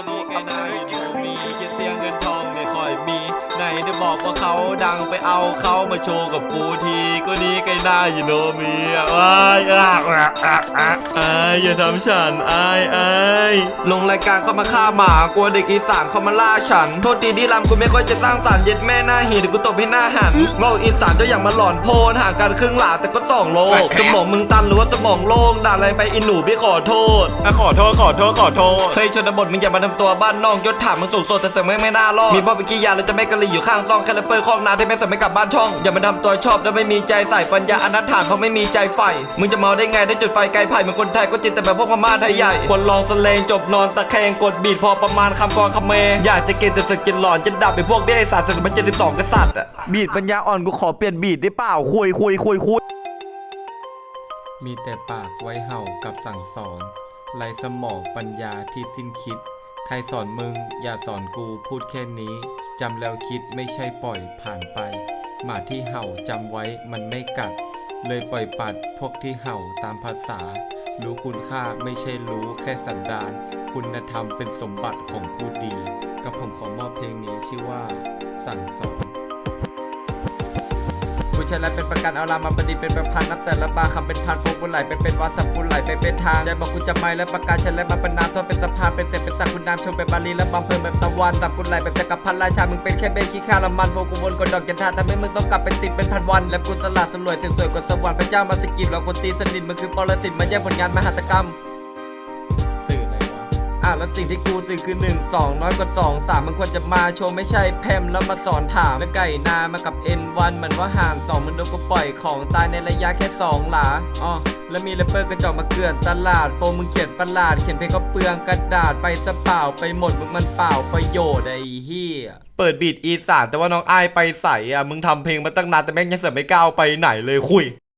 ก็นี้ไกลนายดูมีแค่เสียงเงินทองไม่ค่อยมีไหนได้บอกว่าเขาดังไปเอาเขามาโชว์กับกูทีก็นี้ไกลนายโนมีอ้ายอะอะอะอะอายอย่าทำฉันอายอายลงรายการเข้ามาฆ่าหมากลัวเด็กอีสานเข้ามาล่าฉัน โทษทีที่รำกูไม่ค่อยจะสร้างสรรค์เย็ดแม่หน้าหีดกูตบให้หน้าหันเว่าอีสานเจ้าอย่างมาหลอนโพนห่างกันครึ่งหลาแต่ก็สองโลกสมองมึงตันหรือว่าสมองโล่งด่าอะไรไปอินหนูพี่ขอโทษอะขอโทษขอโทษขอโทษเฮ้ยชนบทมึงอย่ามาทำตัวบ้านนอกยศถามมึงสูงโซแต่เสยงไม่ไม่น่ารอดมีพ่อเป็นกี้ยาแล้วจะไม่กะหรี่อยู่ข้างซองแคลเปอร์คอกนาที่ไม่สไม่กลับบ้านช่อง อย่ามาทำตัวชอบแล้วไม่มีใจใส่ปัญญาอนัตถานเพราะไม่มีใจใฝ่มึงจะเมาได้ไงได้จุดไฟไกลไผ่เหมือนคนไทยก็จิตแต่แบบพวกพม่าไทยใหญ่คนลองสเลงจบนอนตะแคงกดบีดพอประมาณคำกรคำเมอยากจะเกณฑ์แต่สึกจิตหลอนจะดับไปพวกเบี้ยไอ้สัตว์สึกมันเจ็ดสิบสองกษัตริย์อะบีดปัญญาอ่อนกูขอเปลี่ยนบีดได้เปล่าคุยคุยคุยคุยมีแต่ปากไว้เห่ากับสั่งสอนไรสมองปัญญาที่สิ้นคิดใค รสอนมึงอย่าสอนกูพูดแค่นี้ จำแล้วคิดไม่ใช่ปล่อยผ่านไป หมาที่เห่าจำไว้มันไม่กัด เลยปล่อยปัดพวกที่เห่าตามภาษา รู้คุณค่าไม่ใช่รู้แค่สันดาน คุณธรรมเป็นสมบัติของผู้ดี กับผมขอมอบเพลงนี้ชื่อว่า สั่งสอนผู้ชายและเป็นประกันเอาลามาประดิษฐ์เป็นประพันธ์นับแต่ละบาคำเป็นพันโฟกุไหลไปเป็นวัดสับกุไหลไปเป็นทางใจบอกคุณจะไม่และประกาศฉันและมาเป็นน้ำทอดเป็นสะพานเป็นเศษ ตะคุณน้ำชมเป็นบาลีและบำเพ็ญแบบตะวันตักคุณไหลแบบจักรพันธ์ราชา มึงเป็นแค่เบขี้ข้าละมันโฟกุวนกดดอกจันทาทำให้มึงต้องกลับเป็นติดเป็นพันวัน และกูสลัดสลวยเสียงสวยกว่าสวรรค์พระเจ้ามาสกิดแล้วคนตีสนิทมึงคือปรสิตมาแย่งผลงานมหัตกรรม อะแล้วสิ่งที่กูสื่อคือ1 2 น้อยกว่า2 3 มันควรจะมาโชว์ไม่ใช่แพมแล้วมาสอนถามแล้วไก่นามากับ N1 เหมือนว่าห่าง2มันโดนกูปล่อยของตายในระยะแค่ 2 หลาอ๋อแล้วมีแรปเปอร์กระจอกมาเกลื่อนตลาดโฟมมึงเขียนประหลาด เขียนเพลงก็เปลืองกระดาษไปสะเปล่าไปหมดมึงมันเปล่าประโยชน์ไอ้เหี้ยเปิดบีดอีสานแต่ว่าน้องไอไปใส่อะมึงทำเพลงมาตั้งนานแต่แม่งยังเสือไม่ก้าวไปไหนเลยคุย